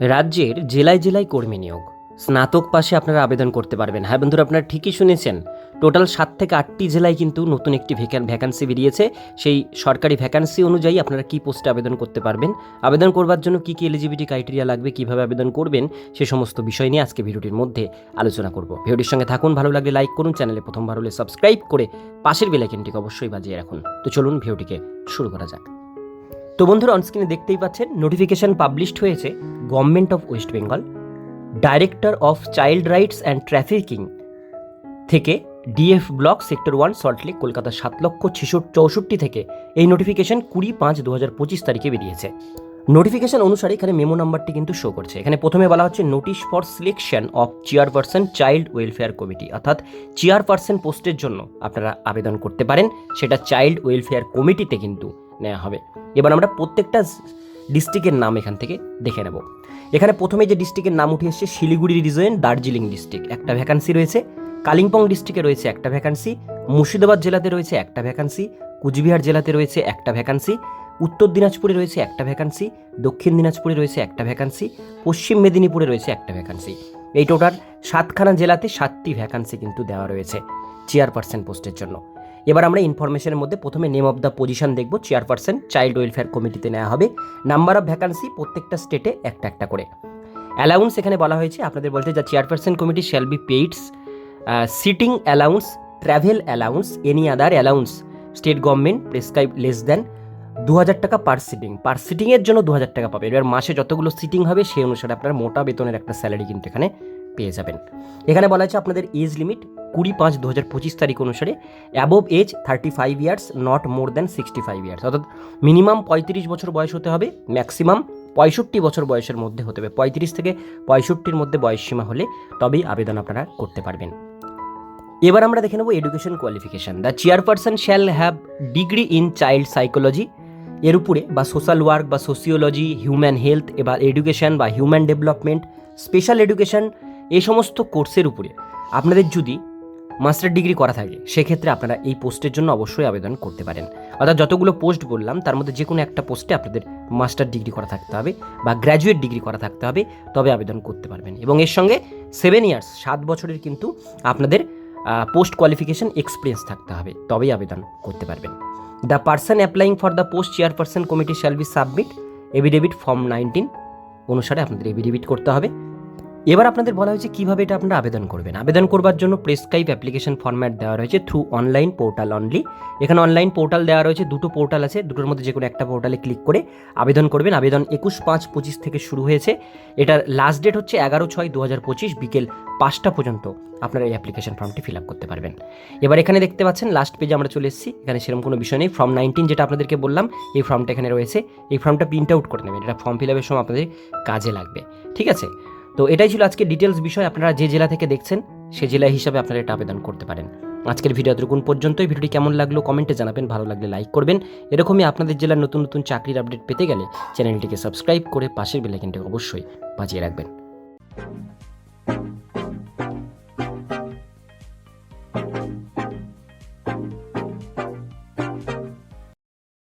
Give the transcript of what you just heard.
রাজ্যের জেলায় জেলায় কর্মী নিয়োগ। স্নাতক পাশে আপনারা আবেদন করতে পারবেন। হ্যাঁ বন্ধুরা, আপনারা ঠিকই শুনেছেন। টোটাল সাত থেকে আটটি জেলায় কিন্তু নতুন একটি ভ্যাকান্সি বেরিয়েছে। সেই সরকারি ভ্যাকান্সি অনুযায়ী আপনারা কি পোস্টে আবেদন করতে পারবেন? আবেদন করবার জন্য কি কি এলিজিবিলিটি ক্রাইটেরিয়া লাগবে? কীভাবে আবেদন করবেন? সে সমস্ত বিষয় নিয়ে আজকে ভিডিওটির মধ্যে আলোচনা করব। ভিডিওটির সঙ্গে থাকুন, ভালো লাগলে লাইক করুন, চ্যানেলে প্রথমবার হলে সাবস্ক্রাইব করে পাশের বেলাইকেনটিকে অবশ্যই বাজিয়ে রাখুন। তো চলুন ভিডিওটিকে শুরু করা যাক। তো বন্ধুরা অনস্ক্রিনে দেখতেই পাচ্ছেন নোটিফিকেশন পাবলিশড হয়েছে। Government of West Bengal director of child rights and trafficking থেকে DF block sector one Salt Lake Kolkata সাত লক্ষ চৌষট্টি থেকে এই নোটিফিকেশন কুড়ি পাঁচ দু হাজার পঁচিশ তারিখে বেরিয়েছে। নোটিফিকেশন অনুসারে এখানে মেমো নাম্বারটি কিন্তু শো করছে। এখানে প্রথমে বলা হচ্ছে notice for selection of chairperson child welfare committee অর্থাৎ চেয়ারপারসন পোস্টের জন্য আপনারা আবেদন করতে পারেন। সেটা চাইল্ড ওয়েলফেয়ার কমিটিতে কিন্তু নেওয়া হবে। এবার আমরা প্রত্যেকটা ডিস্ট্রিক্টের নাম এখান থেকে দেখে নেব। এখানে প্রথমে যে ডিস্ট্রিক্টের নাম উঠে এসেছে শিলিগুড়ি রিজন দার্জিলিং ডিস্ট্রিক্ট। একটা ভ্যাকান্সি রয়েছে। কালিম্পং ডিস্ট্রিক্টে রয়েছে একটা ভ্যাকান্সি মুর্শিদাবাদ জেলাতে রয়েছে একটা ভ্যাকান্সি কুচবিহার জেলাতে রয়েছে একটা ভ্যাকান্সি উত্তর দিনাজপুরে রয়েছে একটা ভ্যাকান্সি দক্ষিণ দিনাজপুরে রয়েছে একটা ভ্যাকান্সি পশ্চিম মেদিনীপুরে রয়েছে একটা ভ্যাকান্সি এই টোটাল সাতখানা জেলাতে সাতটি ভ্যাকান্সি কিন্তু দেওয়া রয়েছে। চেয়ারপারসন পোস্টের জন্য। এবার আমরা ইনফরমেশনের মধ্যে প্রথমে নেম অফ দ্য পজিশন দেখব। চেয়ারপারসন চাইল্ড ওয়েলফেয়ার কমিটিতে নেওয়া হবে। নাম্বার অফ ভ্যাকান্সি প্রত্যেকটা স্টেটে একটা একটা করে। অ্যালাউন্স এখানে বলা হয়েছে। আপনাদের বলতে যা chairperson committee shall be paid sitting allowance travel allowance any other allowance state government prescribe less than দু হাজার টাকা পার সিটিং পার সিটিংয়ের জন্য দু হাজার টাকা পাবেন এবার মাসে যতগুলো সিটিং হবে, সেই অনুসারে আপনার মোটা বেতনের একটা স্যালারি কিন্তু এখানে পেয়ে যাবেন। এখানে বলা হয়েছে আপনাদের এজ লিমিট কুড়ি পাঁচ দু হাজার পঁচিশ তারিখ অনুসারে above age thirty five years not more than sixty five years অর্থাৎ মিনিমাম পঁয়ত্রিশ বছর বয়স হতে হবে ম্যাক্সিমাম পঁয়ষট্টি বছর বয়সের মধ্যে হতে হবে। পঁয়ত্রিশ থেকে পঁয়ষট্টির মধ্যে বয়সসীমা হলে তবেই আবেদন আপনারা করতে পারবেন। এবার আমরা দেখে নেব education qualification the chairperson shall have degree in child psychology এর উপরে বা সোশ্যাল ওয়ার্ক বা সোসিওলজি হিউম্যান হেলথ এবার এডুকেশন বা হিউম্যান ডেভেলপমেন্ট স্পেশাল এডুকেশন এই সমস্ত কোর্সের উপরে। আপনাদের যদি মাস্টার ডিগ্রি করা থাকে, সেক্ষেত্রে আপনারা এই পোস্টের জন্য অবশ্যই আবেদন করতে পারেন। অর্থাৎ যতগুলো পোস্ট বললাম, তার মধ্যে যে কোনো একটা পোস্টে আপনাদের মাস্টার ডিগ্রি করা থাকতে হবে বা গ্র্যাজুয়েট ডিগ্রি করা থাকতে হবে, তবে আবেদন করতে পারবেন। এবং এর সঙ্গে সেভেন ইয়ার্স, সাত বছরের কিন্তু আপনাদের পোস্ট কোয়ালিফিকেশন এক্সপিরিয়েন্স থাকতে হবে, তবেই আবেদন করতে পারবেন। The person applying for the post chairperson committee shall be submit, affidavit form nineteen অনুসারে আপনাদের এভিডেভিট করতে হবে। এবার আপনাদের বলা হয়েছে কীভাবে এটা আপনারা আবেদন করবেন। আবেদন করবার জন্য প্রেসক্রাইব অ্যাপ্লিকেশন ফরম্যাট দেওয়া রয়েছে থ্রু অনলাইন পোর্টাল অনলি। এখানে অনলাইন পোর্টাল দেওয়া রয়েছে, দুটো পোর্টাল আছে, দুটোর মধ্যে যে কোনো একটা পোর্টালে ক্লিক করে আবেদন করবেন। আবেদন একুশ পাঁচ পঁচিশ থেকে শুরু হয়েছে। এটার লাস্ট ডেট হচ্ছে এগারো ছয় দু হাজার পঁচিশ বিকেল পাঁচটা পর্যন্ত আপনারা এই অ্যাপ্লিকেশন ফর্মটি ফিল আপ করতে পারবেন। এবার এখানে দেখতে পাচ্ছেন লাস্ট পেজে আমরা চলে এসেছি। এখানে সেরকম কোনো বিষয় নেই। ফর্ম নাইনটিন যেটা আপনাদেরকে বললাম, এই ফর্মটা এখানে রয়েছে। এই ফর্মটা প্রিন্ট আউট করে নেবেন। এটা ফর্ম ফিল আপের সময় আপনাদের কাজে লাগবে। ঠিক আছে? তো এটাই ছিল আজকে ডিটেলস বিষয়। আপনারা যে জেলা থেকে দেখছেন, সে জেলা হিসাবে আপনারা এটা আবেদন করতে পারেন। আজকের ভিডিও এতটুকুন পর্যন্তই। ভিডিওটি কেমন লাগল কমেন্টে জানাবেন, ভালো লাগলে লাইক করবেন। এরকমই আপনাদের জেলার নতুন নতুন চাকরির আপডেট পেতে গেলে চ্যানেলটিকে সাবস্ক্রাইব করে পাশের বেলাইকেনটি অবশ্যই বাজিয়ে রাখবেন।